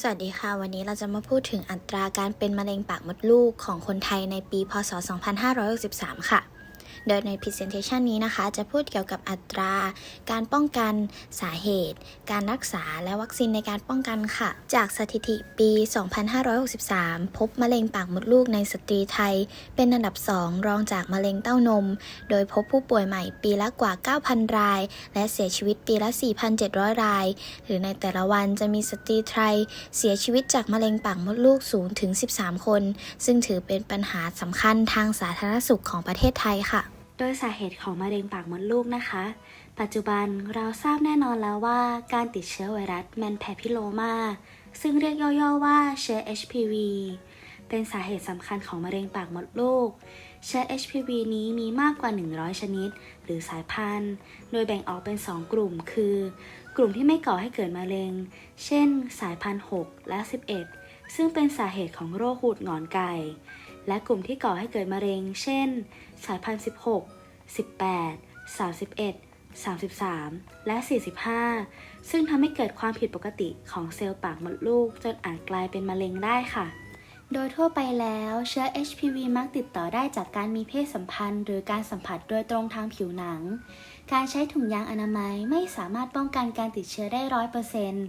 สวัสดีค่ะ วันนี้เราจะมาพูดถึงอัตราการเป็นมะเร็งปากมดลูกของคนไทยในปี พศ 2563 ค่ะ โดยใน Presentation นี้นะคะ จะพูดเกี่ยวกับอัตรา การป้องกันสาเหตุ การรักษาและวัคซีนในการป้องกันค่ะ จากสถิติปี 2563 พบมะเร็งปากมดลูกในสตรีไทย เป็นอันดับ 2 รองจากมะเร็งเต้านม โดยพบผู้ป่วยใหม่ปีละกว่า 9,000 ราย และเสียชีวิตปีละ 4,700 ราย หรือในแต่ละวันจะมีสตรีไทย เสียชีวิตจากมะเร็งปากมดลูกสูงถึง 13 คน ซึ่งถือเป็นปัญหาสำคัญทางสาธารณสุขของประเทศไทยค่ะ โดยสาเหตุของมะเร็งปากมดลูกนะคะ ปัจจุบันเราทราบแน่นอนแล้วว่าการติดเชื้อไวรัสแมนแพพิโลมา ซึ่งเรียกย่อๆว่าเชื้อ HPV เป็นสาเหตุสำคัญของมะเร็งปากมดลูก เชื้อ HPV นี้มีมากกว่า 100 ชนิด หรือสายพันธุ์ โดยแบ่งออกเป็น 2 กลุ่ม คือ กลุ่มที่ไม่ก่อให้เกิดมะเร็ง เช่น สายพันธุ์ 6 และ 11 ซึ่งเป็นสาเหตุของโรคหูดหงอนไก่ และกลุ่มที่ก่อให้เกิดมะเร็ง เช่น สายพันธุ์ 16 18 31 33 และ 45 ซึ่งทำให้เกิดความผิดปกติของเซลล์ปากมดลูก จนอาจกลายเป็นมะเร็งได้ค่ะ โดยทั่วไปแล้วเชื้อ HPV มักติดต่อได้จากการมีเพศสัมพันธ์ หรือการสัมผัสโดยตรงทางผิวหนัง การใช้ถุงยางอนามัยไม่สามารถป้องกันการติดเชื้อได้ร้อยเปอร์เซ็นต์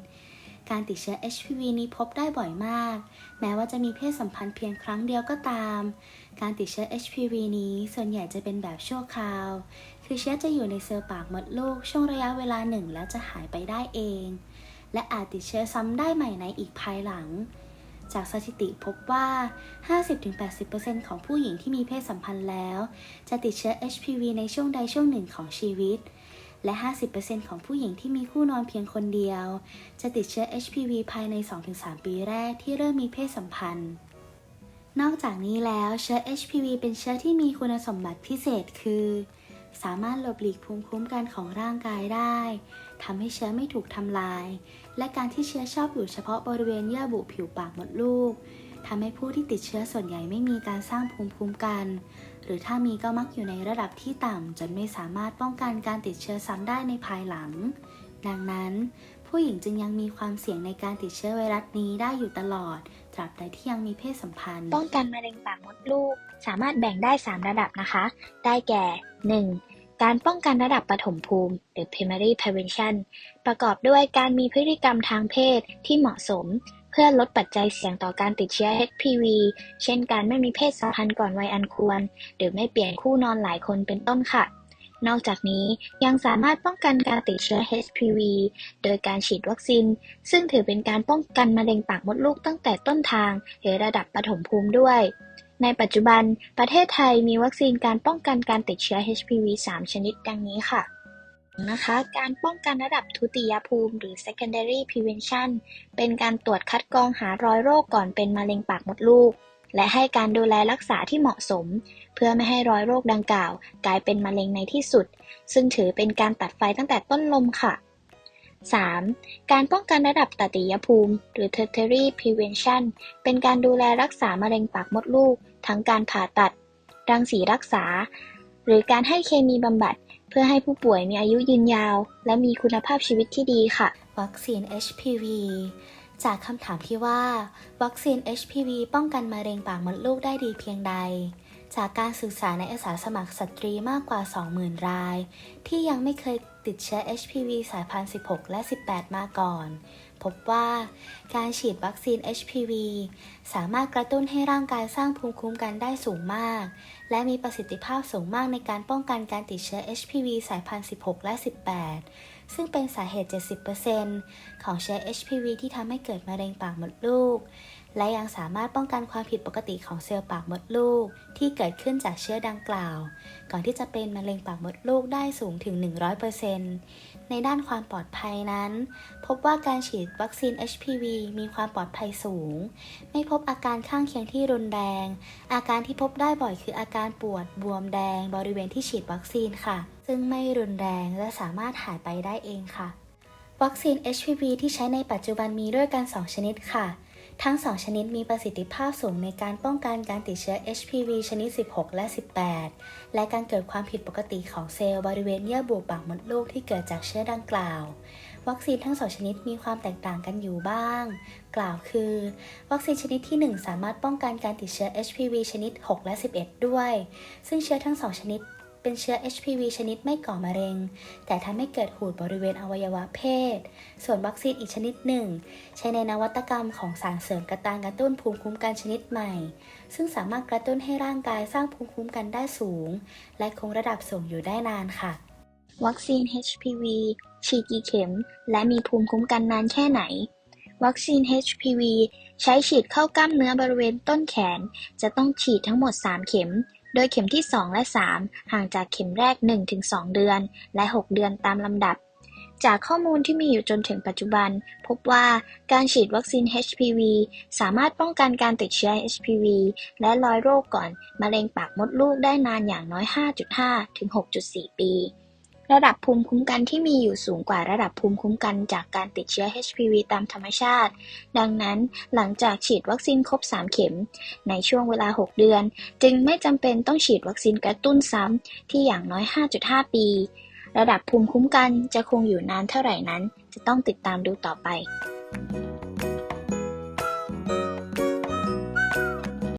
การติดเชื้อ HPV นี้พบได้บ่อยมาก แม้ว่าจะมีเพศสัมพันธ์เพียงครั้งเดียวก็ตาม การติดเชื้อ HPV นี้ส่วนใหญ่จะเป็นแบบชั่วคราว คือเชื้อจะอยู่ในเซลล์ปากมดลูกช่วงระยะเวลาหนึ่งแล้วจะหายไปได้เอง และอาจติดเชื้อซ้ำได้ใหม่ในอีกภายหลัง จากสถิติพบว่า 50-80%ของผู้หญิงที่มีเพศสัมพันธ์แล้ว จะติดเชื้อ HPV ในช่วงใดช่วงหนึ่งของชีวิต และ 50%ของผู้หญิงที่มีคู่นอนเพียงคนเดียว จะติดเชื้อ HPV ภายใน 2-3 ปีแรกที่เริ่มมีเพศสัมพันธ์ นอกจากนี้แล้วเชื้อ HPV เป็นเชื้อที่มีคุณสมบัติพิเศษคือ สามารถหลบหลีกภูมิคุ้มกันของร่างกายได้ทำให้เชื้อไม่ถูกทำลาย และการที่เชื้อชอบอยู่เฉพาะบริเวณเยื่อบุผิวปากมดลูก ทำให้ผู้ที่ติดเชื้อส่วนใหญ่ไม่มีการสร้างภูมิคุ้มกัน หรือถ้ามีก็มักอยู่ในระดับที่ต่ำจนไม่สามารถป้องกันการติดเชื้อซ้ำได้ในภายหลัง ดังนั้น ผู้หญิงจึงยังมีความเสี่ยงในการติดเชื้อไวรัสนี้ได้อยู่ตลอดตราบใดที่ยังมีเพศสัมพันธ์ ป้องกันมะเร็งปากมดลูก สามารถแบ่งได้ 3 ระดับนะคะ ได้แก่ 1. การป้องกันระดับปฐมภูมิ หรือ primary prevention ประกอบด้วยการมีพฤติกรรมทางเพศที่เหมาะสม พื่อลดปัจจัยเสี่ยงต่อการติดเชื้อ HPV เช่นการไม่มีเพศสัมพันธ์ก่อนวัยอันควร หรือไม่เปลี่ยนคู่นอนหลายคนเป็นต้นค่ะ นอกจากนี้ยังสามารถป้องกันการติดเชื้อ HPV โดยการฉีดวัคซีน ซึ่งถือเป็นการป้องกันมะเร็งปากมดลูกตั้งแต่ต้นทาง หรือระดับปฐมภูมิด้วยในปัจจุบันประเทศไทยมีวัคซีนการป้องกันการติดเชื้อ HPV 3 ชนิดดังนี้ค่ะ นะคะการป้องกันระดับทุติยภูมิ หรือ secondary prevention เป็นการตรวจคัดกรองหารอยโรคก่อนเป็นมะเร็งปากมดลูก และให้การดูแลรักษาที่เหมาะสม เพื่อไม่ให้รอยโรคดังกล่าว กลายเป็นมะเร็งในที่สุด ซึ่งถือเป็นการตัดไฟตั้งแต่ต้นลมค่ะ 3. การป้องกันระดับตติยภูมิ หรือ tertiary prevention เป็นการดูแลรักษามะเร็งปากมดลูก ทั้งการผ่าตัด รังสีรักษา หรือการให้เคมีบำบัด เพื่อให้ผู้ป่วยมีอายุยืนยาว และมีคุณภาพชีวิตที่ดีค่ะ วัคซีน HPV จากคำถามที่ว่า วัคซีน HPV ป้องกันมะเร็งปากมดลูกได้ดีเพียงใด จากการศึกษาในอาสาสมัครสตรีมากกว่า 20,000 ราย ที่ยังไม่เคย ติดเชื้อ HPV สายพันธุ์ 16 และ 18 มาก่อน พบว่าการฉีดวัคซีน HPV สามารถกระตุ้นให้ร่างกายสร้างภูมิคุ้มกันได้สูงมาก และมีประสิทธิภาพสูงมากในการป้องกันการติดเชื้อ HPV สายพันธุ์ 16 และ 18 ซึ่งเป็นสาเหตุ 70%ของเชื้อ HPV ที่ทำให้เกิดมะเร็งปากมดลูก และยังสามารถป้องกันความผิดปกติของเซลล์ปากมดลูก ที่เกิดขึ้นจากเชื้อดังกล่าว ก่อนที่จะเป็นมะเร็งปากมดลูกได้สูงถึง 100%ในด้านความปลอดภัยนั้น พบว่าการฉีดวัคซีน HPV มีความปลอดภัยสูง ไม่พบอาการข้างเคียงที่รุนแรง อาการที่พบได้บ่อยคืออาการปวดบวมแดง บริเวณที่ฉีดวัคซีนค่ะ ซึ่งไม่รุนแรงและสามารถหายไปได้เองค่ะ วัคซีน HPV ที่ใช้ในปัจจุบันมีด้วยกัน 2 ชนิดค่ะ ทั้ง 2 ชนิดมีประสิทธิภาพสูงในการป้องกันการติดเชื้อ HPV ชนิด 16 และ 18 และการเกิดความผิดปกติของเซลล์บริเวณเยื่อบุปากมดลูกที่เกิดจากเชื้อดังกล่าว วัคซีนทั้งสองชนิดมีความแตกต่างกันอยู่บ้าง กล่าวคือ วัคซีนชนิดที่ 1 สามารถป้องกันการติดเชื้อ HPV ชนิด 6 และ 11 ด้วย ซึ่งเชื้อทั้งสองชนิด เป็นเชื้อ HPV ชนิดไม่ก่อมะเร็ง แต่ทำให้เกิดหูดบริเวณอวัยวะเพศ ส่วนวัคซีนอีกชนิดหนึ่ง ใช้ในนวัตกรรมของสารเสริมกระตานกระตุ้นภูมิคุ้มกันชนิดใหม่ ซึ่งสามารถกระตุ้นให้ร่างกายสร้างภูมิคุ้มกันได้สูง และคงระดับสูงอยู่ได้นานค่ะ วัคซีน HPV ฉีดกี่เข็ม และมีภูมิคุ้มกันนานแค่ไหนวัคซีน HPV ใช้ฉีดเข้ากล้ามเนื้อบริเวณต้นแขน จะต้องฉีดทั้งหมด 3 เข็ม โดยเข็มที่ 2 และ 3 ห่างจากเข็มแรก 1-2 เดือน และ 6 เดือนตามลำดับ จากข้อมูลที่มีอยู่จนถึงปัจจุบัน พบว่าการฉีดวัคซีน HPV สามารถป้องกันการติดเชื้อ HPV และรอยโรคก่อนมะเร็งปากมดลูกได้นานอย่างน้อย 5.5 ถึง 6.4 ปี ระดับภูมิคุ้มกันที่มีอยู่สูงกว่าระดับภูมิคุ้มกันจากการติดเชื้อ HPV ตามธรรมชาติ ดังนั้นหลังจากฉีดวัคซีนครบ 3 เข็ม ในช่วงเวลา 6 เดือน จึงไม่จำเป็นต้องฉีดวัคซีนกระตุ้นซ้ำที่อย่างน้อย 5.5 ปี ระดับภูมิคุ้มกันจะคงอยู่นานเท่าไหร่นั้น จะต้องติดตามดูต่อไป